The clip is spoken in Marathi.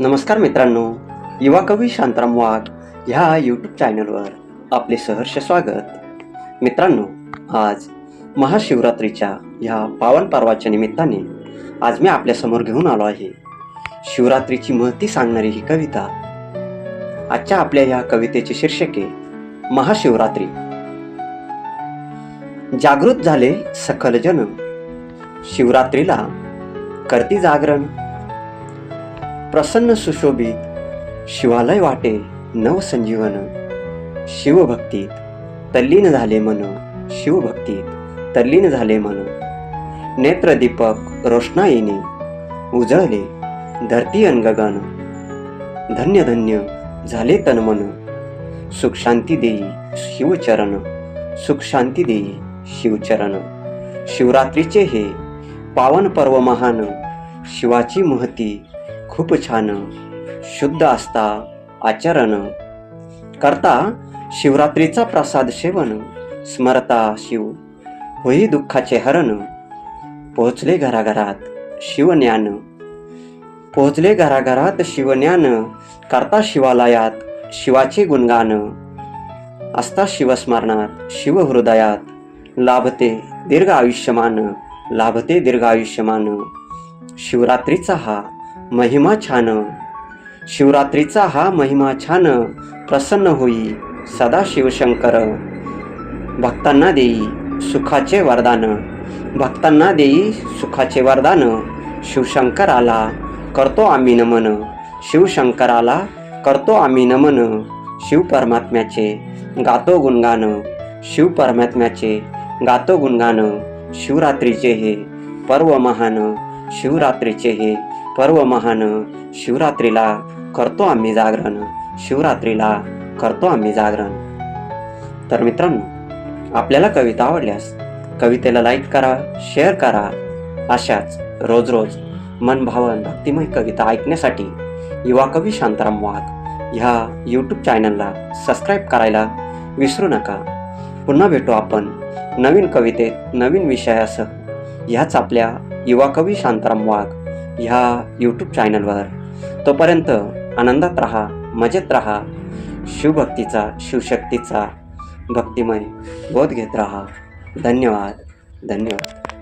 नमस्कार मित्रांनो युवा कवी शांताराम वाघ ह्या यूट्यूब चॅनलवर आपले सहर्ष स्वागत. मित्रांनो आज महाशिवरात्रीच्या ह्या पावन पर्वाच्या निमित्ताने आज मी आपल्यासमोर घेऊन आलो आहे. शिवरात्रीची महती सांगणारी ही कविता. आजच्या आपल्या ह्या कवितेचे शीर्षके महाशिवरात्री. जागृत झाले सकल जन. शिवरात्रीला करती जागरण. प्रसन्न सुशोभित शिवालय वाटे नवसंजीवन. शिवभक्तीत तल्लीन झाले मन शिवभक्तीत तल्लीन झाले मन. नेत्रदीपक रोषणाईने उजळले धरती अनगगन धन्य धन्य झाले तन मन. सुख शांती देई शिवचरण सुख शांती देई शिवचरण. शिवरात्रीचे हे पावन पर्व महान शिवाची महती खूप छान शुद्ध असता आचरण. करता शिवरात्रीचा प्रसाद सेवन स्मरता शिव. होई दुःखाचे हरण. पोहोचले घराघरात शिवज्ञान. पोहोचले घराघरात शिवज्ञान. करता शिवालयात शिवाचे गुणगान. असता शिवस्मरणात शिवहृदयात लाभते दीर्घ आयुष्यमान लाभते दीर्घ आयुष्यमान. शिवरात्रीचा हा महिमा छान. शिवरात्रीचा हा महिमा छान प्रसन्न होई सदा शिवशंकर. भक्तांना देई सुखाचे वरदान. भक्तांना देई सुखाचे वरदान. शिवशंकराला करतो आम्ही नमन. शिवशंकराला करतो आम्ही नमन. शिव परमात्म्याचे गातो गुणगान. शिव परमात्म्याचे गातो गुणगान. शिवरात्रीचे हे पर्व महान. शिवरात्रीचे हे पर्व महान शिवरात्रीला करतो आम्ही जागरण. शिवरात्रीला करतो आम्ही जागरण. तर मित्रांनो आपल्याला कविता आवडल्यास कवितेला लाईक करा शेअर करा. अशाच रोज रोज मनभावन भक्तिमय कविता ऐकण्यासाठी युवा कवी शांताराम वाघ ह्या यूट्यूब चॅनलला सबस्क्राईब करायला विसरू नका. पुन्हा भेटू आपण नवीन कवितेत नवीन विषयासह. ह्याच आपल्या युवा कवी शांताराम वाघ ह्या यूट्यूब चॅनलवर तोपर्यंत आनंदात राहा मजेत राहा. शिवभक्तीचा शिवशक्तीचा भक्तिमय बोध घेत राहा. धन्यवाद. धन्यवाद.